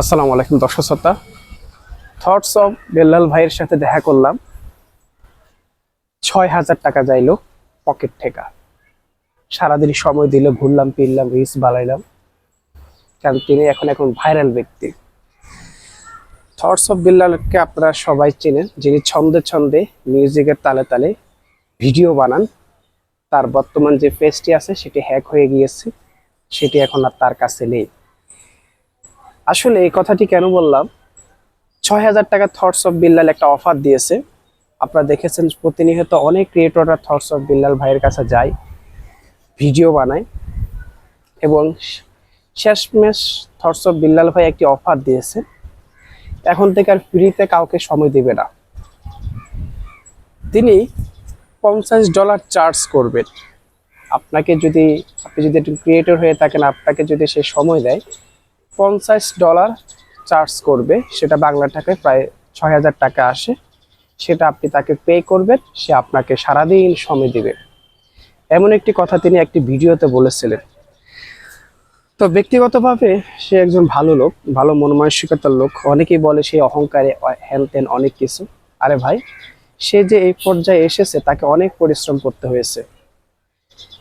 আসসালামু আলাইকুম দর্শক শ্রোতা। থটস অফ বেল্লাল ভাইয়ের সাথে দেখা করলাম। ছয় হাজার টাকা যাইলো পকেট ঠেকা। সারাদিন সময় দিল, ঘুরলাম, ফিরলাম রিলস বানাইলাম। কারণ তিনি এখন এখন ভাইরাল ব্যক্তি। থটস অফ বিল্লালকে আপনারা সবাই চেনেন, যিনি ছন্দে ছন্দে মিউজিকের তালে তালে ভিডিও বানান। তার বর্তমান যে পেজটি আছে, সেটি হ্যাক হয়ে গিয়েছে। সেটি এখন আর তার কাছে নেই। আসলে এই কথাটি কেন বললাম? ছয় হাজার টাকা থটস অফ বিল্লাল একটা অফার দিয়েছে। আপনারা দেখেছেন প্রতিনিয়ত অনেক ক্রিয়েটররা থটস অফ বিল্লাল ভাইয়ের কাছে যায় ভিডিও বানায় এবং শেষমেশ থটস অফ বিল্লাল ভাই একটি অফার দিয়েছে। এখন থেকে আর ফ্রিতে কাউকে সময় দেবে না। তিনি পঞ্চাশ ডলার চার্জ করবেন। আপনাকে যদি, আপনি যদি একটু ক্রিয়েটর হয়ে থাকেন, আপনাকে যদি সে সময় দেয় পঞ্চাশ ডলার চার্জ করবে। সেটা বাংলা টাকায় প্রায় ছয় হাজার টাকা আসে। সেটা আপনি তাকে পে করবেন, সে আপনাকে সারাদিন সময় দিবে। এমন একটি কথা তিনি একটি ভিডিওতে বলেছিলেন। তো ব্যক্তিগতভাবে সে একজন ভালো লোক, ভালো মন মানসিকতার লোক। অনেকেই বলে সে অহংকারে হ্যান ত্যান অনেক কিছু। আরে ভাই, সে যে এই পর্যায়ে এসেছে, তাকে অনেক পরিশ্রম করতে হয়েছে।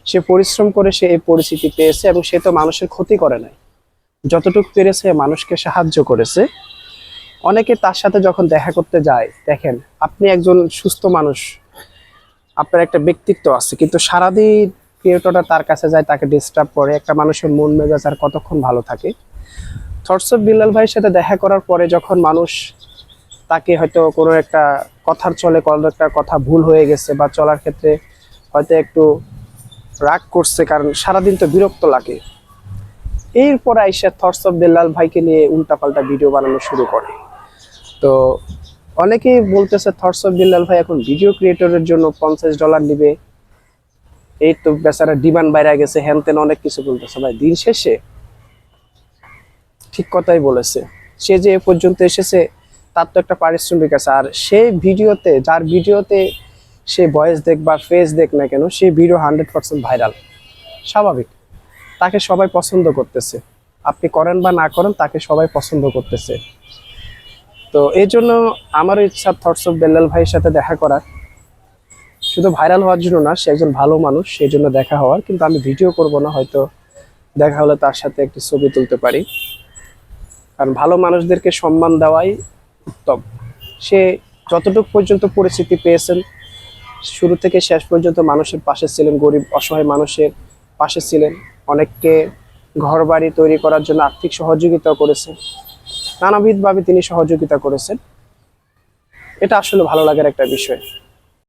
সে পরিশ্রম করে সে এই পরিস্থিতি পেয়েছে এবং সে তো মানুষের ক্ষতি করে নাই। যতটুকু পেরেছে, মানুষকে সাহায্য করেছে। অনেকে তার সাথে যখন দেখা করতে যায়, দেখেন, আপনি একজন সুস্থ মানুষ, আপনার একটা ব্যক্তিত্ব আছে, কিন্তু সারাদিন ক্রিয়েটরটা তার কাছে যায়, তাকে ডিস্টার্ব করে, একটা মানুষের মন মেজাজ আর কতক্ষণ ভালো থাকে। থটস অফ বিল্লাল ভাইয়ের সাথে দেখা করার পরে যখন মানুষ তাকে হয়তো কোনো একটা কথার চলে, কোনো একটা কথা ভুল হয়ে গেছে বা চলার ক্ষেত্রে হয়তো একটু রাগ করছে, কারণ সারাদিন তো বিরক্ত লাগে। এরপরে আইসা থটস অফ বেল্লাল ভাইকে নিয়ে উল্টাপাল্টা ভিডিও বানানো শুরু করে। তো অনেকেই বলতেছে থটস অফ বিল্লাল ভাই এখন ভিডিও ক্রিয়েটরের জন্য পঞ্চাশ ডলার নিবে। এই তো বেচারা ডিমান্ড বাইরে গেছে হ্যান তেন অনেক কিছু বলতেছে। ভাই, দিন শেষে ঠিক কথাই বলেছে। সে যে এ পর্যন্ত এসেছে, তার তো একটা পারিশ্রমিক আছে। আর সেই ভিডিওতে, যার ভিডিওতে সে ভয়েস দেখ বা ফেস দেখ না কেন সেই ভিডিও হান্ড্রেড পার্সেন্ট ভাইরাল স্বাভাবিক। তাকে সবাই পছন্দ করতেছে। আপনি করেন বা না করেন, তাকে সবাই পছন্দ করতেছে। তো এই জন্য আমারও ইচ্ছা থটস অফ বেল্লাল ভাইয়ের সাথে দেখা করার, শুধু ভাইরাল হওয়ার জন্য না, সে একজন ভালো মানুষ, সেই জন্য দেখা হওয়ার, কিন্তু আমি ভিডিও করব না, হয়তো দেখা হলে তার সাথে একটি ছবি তুলতে পারি। কারণ ভালো মানুষদেরকে সম্মান দেওয়াই উত্তম। সে যতটুকু পর্যন্ত পরিস্থিতি পেয়েছেন, শুরু থেকে শেষ পর্যন্ত মানুষের পাশে ছিলেন, গরিব, অসহায় মানুষের পাশে ছিলেন। অনেককে ঘর বাড়ি তৈরি করার জন্য আর্থিক সহযোগিতা করেছেন নানাবিধভাবে তিনি সহযোগিতা করেছেন। এটা আসলে ভালো লাগার একটা বিষয়।